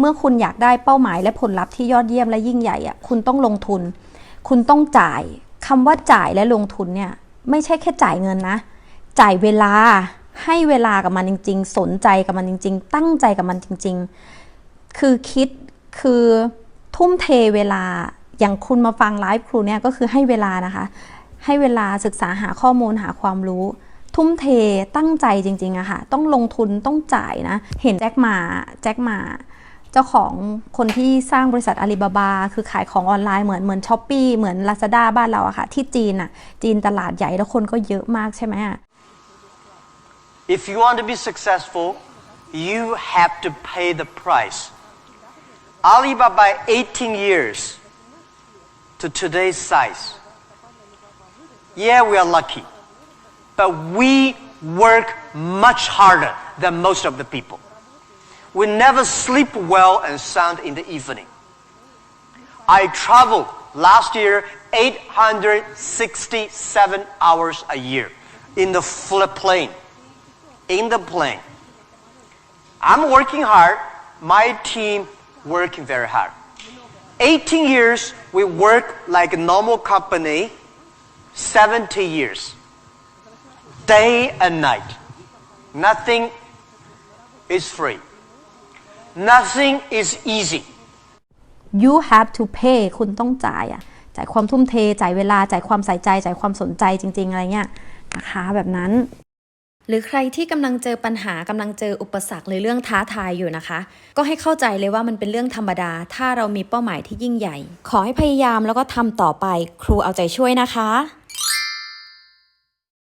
เมื่อคุณอยากได้เป้าหมายและผลลัพธ์ที่ยอดเยี่ยมและยิ่งใหญ่อะคุณต้องลงทุน คุณต้องจ่ายคำว่าจ่ายและลงทุนเนี่ยไม่ใช่แค่จ่ายเงินนะ จ่ายเวลาให้เวลากับมันจริง ๆ สนใจกับมันจริง ๆ ตั้งใจกับมันจริง ๆ คือคิดคือทุ่มเทเวลาอย่างคุณมาฟังไลฟ์ครูเนี่ยก็คือให้เวลานะคะ ให้เวลาศึกษาหาข้อมูลหาความรู้ ทุ่มเทตั้งใจจริงๆอะค่ะ ต้องลงทุนต้องจ่ายนะ เห็นแจ็คหมาแจ็คหมา จ้าของคนที่สร้างบริษัทอาลีบาบา คือขายของออนไลน์เหมือนเหมือนช้อปปีเหมือน Lazada บ้านเราอะค่ะ ที่จีนอะจีนตลาดใหญ่แล้วคนก็เยอะมากใช่ไหมอะ If you want to be successful, you have to pay the price. Alibaba 18 years to today's size. Yeah, we are lucky, but we work much harder than most of the people. We never sleep well and sound in the evening. I traveled last year 867 hours a year in the flip plane. In the plane. I'm working hard, my team working very hard. 18 years, we work like a normal company, 70 years. Day and night. Nothing is free. Nothing is easy. you have to pay คุณต้องจ่ายอะจ่ายความทุ่มเท จ่ายเวลา จ่ายความใส่ใจ จ่ายความสนใจจริง ๆ อะไรเงี้ยนะคะแบบนั้น หรือใครที่กำลังเจอปัญหากำลังเจออุปสรรคหรือเรื่องท้าทายอยู่นะคะ ก็ให้เข้าใจเลยว่ามันเป็นเรื่องธรรมดา ถ้าเรามีเป้าหมายที่ยิ่งใหญ่ ขอให้พยายามแล้วก็ทำต่อไป ครูเอาใจช่วยนะคะ